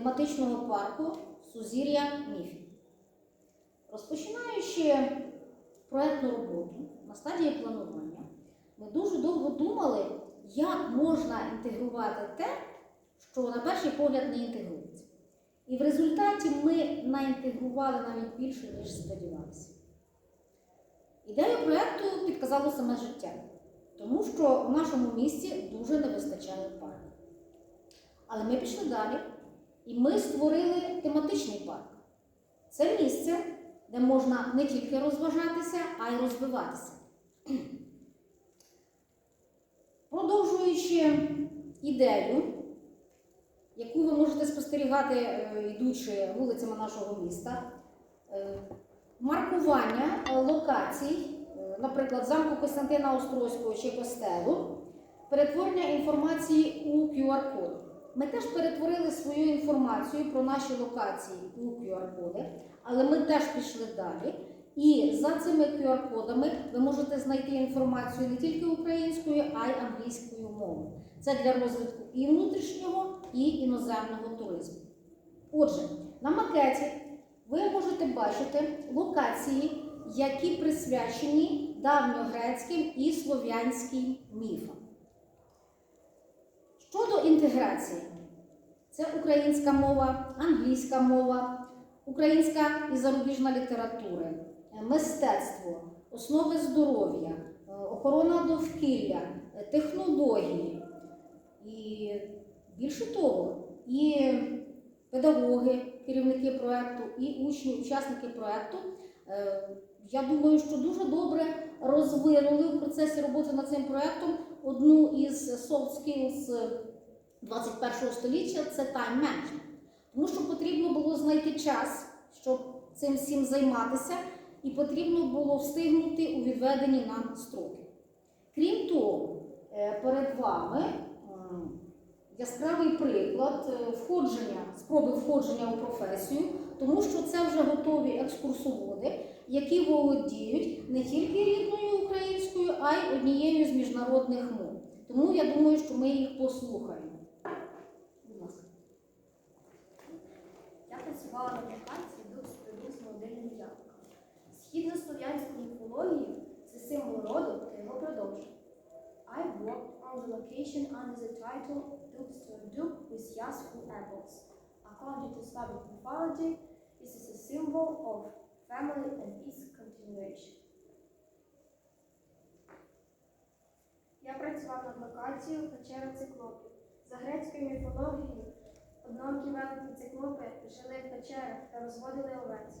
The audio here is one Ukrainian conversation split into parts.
тематичного парку Сузір'я міфів. Розпочинаючи проєктну роботу на стадії планування, ми дуже довго думали, як можна інтегрувати те, що на перший погляд не інтегрується. І в результаті ми наінтегрували навіть більше, ніж сподівалися. Ідею проєкту підказало саме життя, тому що в нашому місті дуже не вистачає парку. Але ми пішли далі, і ми створили тематичний парк. Це місце, де можна не тільки розважатися, а й розвиватися. Продовжуючи ідею, яку ви можете спостерігати, е, йдучи вулицями нашого міста, е, маркування локацій, е, наприклад, замку Костянтина Острозького чи костелу, перетворення інформації у QR-код. Ми теж перетворили свою інформацію про наші локації у QR-коди, але ми теж пішли далі. І за цими QR-кодами ви можете знайти інформацію не тільки українською, а й англійською мовою. Це для розвитку і внутрішнього, і іноземного туризму. Отже, на макеті ви можете бачити локації, які присвячені давньогрецьким і слов'янським міфам. Щодо інтеграції, це українська мова, англійська мова, українська і зарубіжна література, мистецтво, основи здоров'я, е, охорона довкілля, е, технології. І більше того, і педагоги, керівники проєкту, і учні, учасники проєкту, е, я думаю, що дуже добре розвинули в процесі роботи над цим проєктом одну із soft skills 21 століття це management. Тому що потрібно було знайти час, щоб цим всім займатися, і потрібно було встигнути у відведені нам строки. Крім того, е, перед вами яскравий приклад е, входження, спроби входження у професію, тому що це вже готові екскурсоводи, які володіють не тільки рідною українською, а й однією з міжнародних мов. Тому я думаю, що ми їх послухаємо. Працювала на локації дух молодильним яблуком. Східнослов'янську міфологію це символ роду та його продовження. I worked on the location under the title Dukes to Duke with Yasfu apples. According to Slavic mythology, this is a symbol of family and its continuation. Я працював над локацією печера циклопів. За грецькою міфологією циклопи жили в печерах та розводили овець.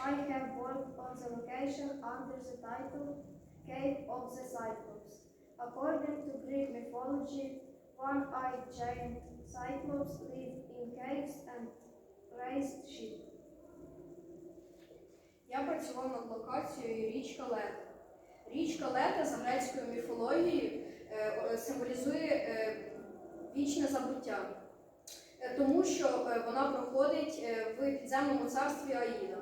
I have worked on the location under the title Cave of the Cyclops. According to Greek mythology, one-eyed giant cyclops lived in caves and raised sheep. Я працював над локацією річка Лета. Річка Лета за грецькою міфологією е, е, символізує е, вічне забуття, Е, тому що е, вона проходить е, в підземному царстві Аїда.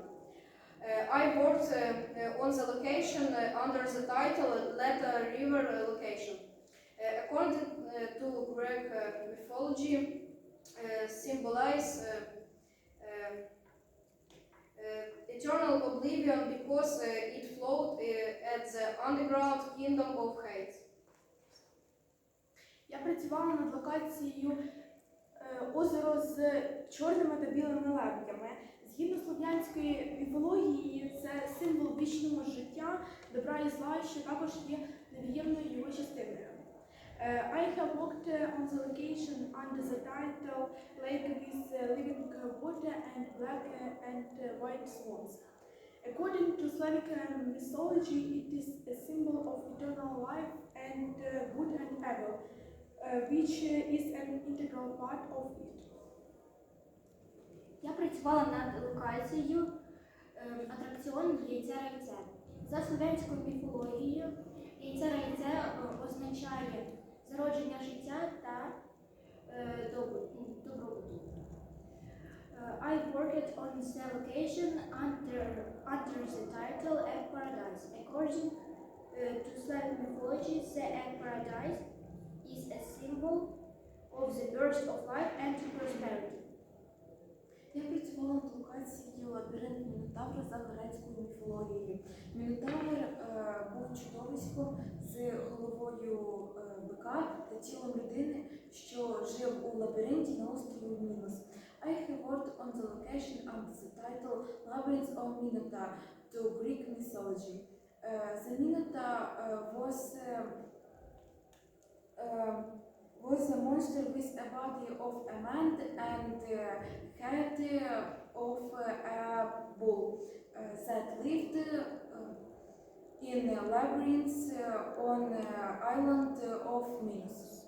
Е, I worked е, е, on the location е, under the title Leta River Location. Е, According е, to Greek е, mythology, е, symbolize е, е, uh, eternal oblivion because uh, it flowed uh, at the underground kingdom of hate. Я працювала над локацією е, озеро з чорними та білими лебедями. Згідно слов'янської міфології, це символ вічного життя, добра і зла, що також є невід'ємною його частиною. Е, I have worked uh, on the location under the title Lake with uh, Living Water and Black uh, and uh, White Swans. According to Slavic uh, mythology, it is a symbol of eternal life and uh, good and evil, uh, which uh, is an integral part of it. Я працювала над локацією ем, атракціон яйця райце. За слов'янською міфологією, яйце райце е, означає зародження життя та е, добробуту. Е, I worked on the location under, under the title Egg Paradise. According uh, to Slavic mythology, the Egg Paradise is a symbol of the birth of life and prosperity. лабіринт Мінотавра за грецькою міфологією. Мінотавр е, був чудовиськом з головою е, бика та тілом людини, що жив у лабіринті на острові Мінос. I have worked on the location under the title Labyrinth of Minotaur to Greek mythology. Uh, the Minotaur uh, was uh, uh, was a monster with a body of a man and uh, head uh, of uh, a bull uh, that lived uh, in a labyrinth uh, on uh, island of Minos.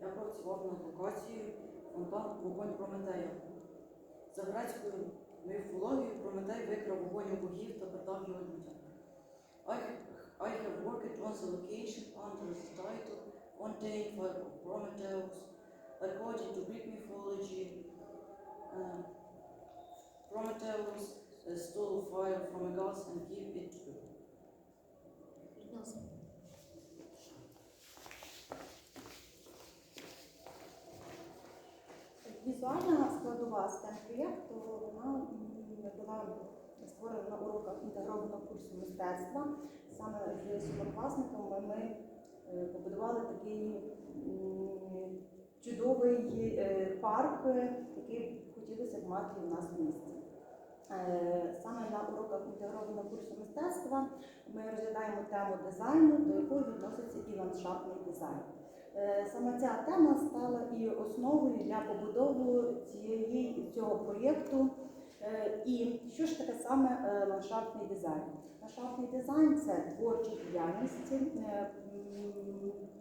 Я працював над локацією фонтан вогонь Прометея. За грецькою міфологією Прометей викрав вогонь у богів та передав його людям. I have worked on the location under the title Fountain Fire of Prometheus. According to Greek mythology, uh, Prometheus uh, stole fire from a god and gave it to. Візуальна складова STEM проєкту вона була створена на уроках інтегрованого курсу мистецтва. Саме з супровласниками ми побудували такий чудовий е, парк, е, який хотілося б мати у нас в місті. Е, Саме на уроках інтегрованого курсу мистецтва ми розглядаємо тему дизайну, до якої відноситься і ландшафтний дизайн. Е, Саме ця тема стала і основою для побудови цієї цього проєкту. Е, І що ж таке саме е, ландшафтний дизайн? Ландшафтний дизайн це творча діяльність, е,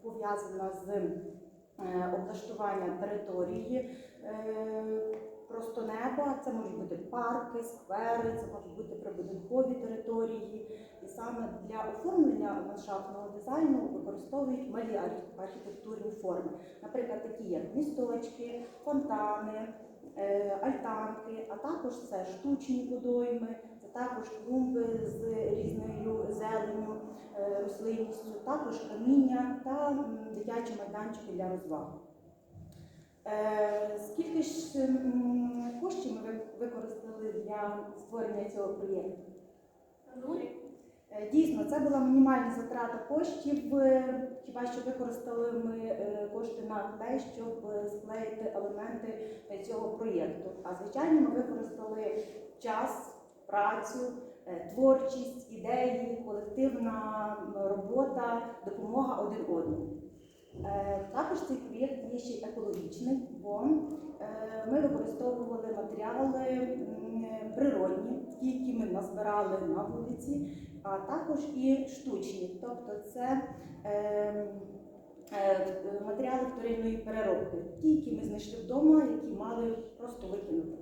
пов'язана з е, облаштуванням території. е, Просто неба, це можуть бути парки, сквери, це можуть бути прибудинкові території. І саме для оформлення ландшафтного дизайну використовують малі архітектурні форми, наприклад, такі як місточки, фонтани, е, альтанки, а також це штучні водойми, також клумби з різною зеленю, е, рослинністю, також каміння та дитячі майданчики для розваг. Е, Скільки ж коштів ми використали для створення цього проєкту? Е, Дійсно, це була мінімальна затрата коштів. Хіба що використали ми кошти на те, щоб склеїти елементи цього проєкту. А звичайно, ми використали час, працю, е, творчість, ідеї, колективна робота, допомога один одному. Е, Також цей проєкт є ще й екологічний, бо е, ми використовували матеріали природні, ті, які ми назбирали на вулиці, а також і штучні, тобто це матеріали вторинної переробки, ті, які ми знайшли вдома, які мали просто викинути.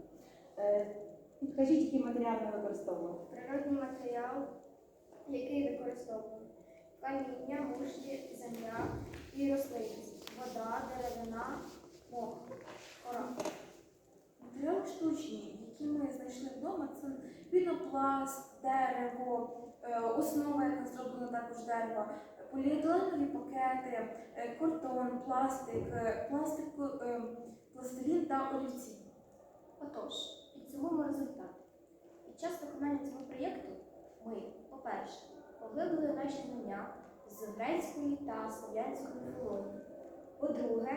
Підкажіть, які матеріали ми використовували? Природний матеріал, який використовуємо. Каміння, мушки, земля і рослинність. Вода, деревина, мох, кора. Матеріали штучні, які ми знайшли вдома, це пінопласт, дерево, е, основа, яка зроблена також з дерева, поліетиленові пакети, е, картон, пластик, е, пластик, пластилін та олівці. Отож, підсумуємо результат. Під час виконання цього проєкту ми, по-перше, поглибили наші знання з грецької та слов'янської міфології. По-друге,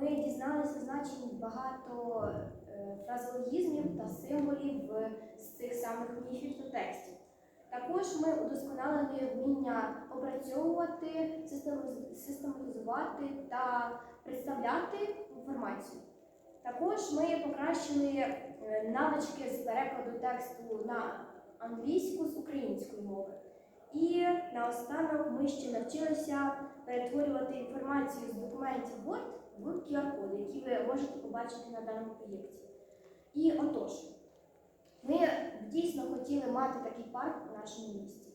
ми дізналися значень багато е, фразеологізмів та символів з цих самих міфів та текстів. Також ми удосконалили вміння опрацьовувати, систематизувати та представляти інформацію. Також ми покращили навички з перекладу тексту на англійську з української мови. І наостанок ми ще навчилися перетворювати інформацію з документів Word в QR-коди, які ви можете побачити на даному проєкті. І отож, ми дійсно хотіли мати такий парк у нашому місті.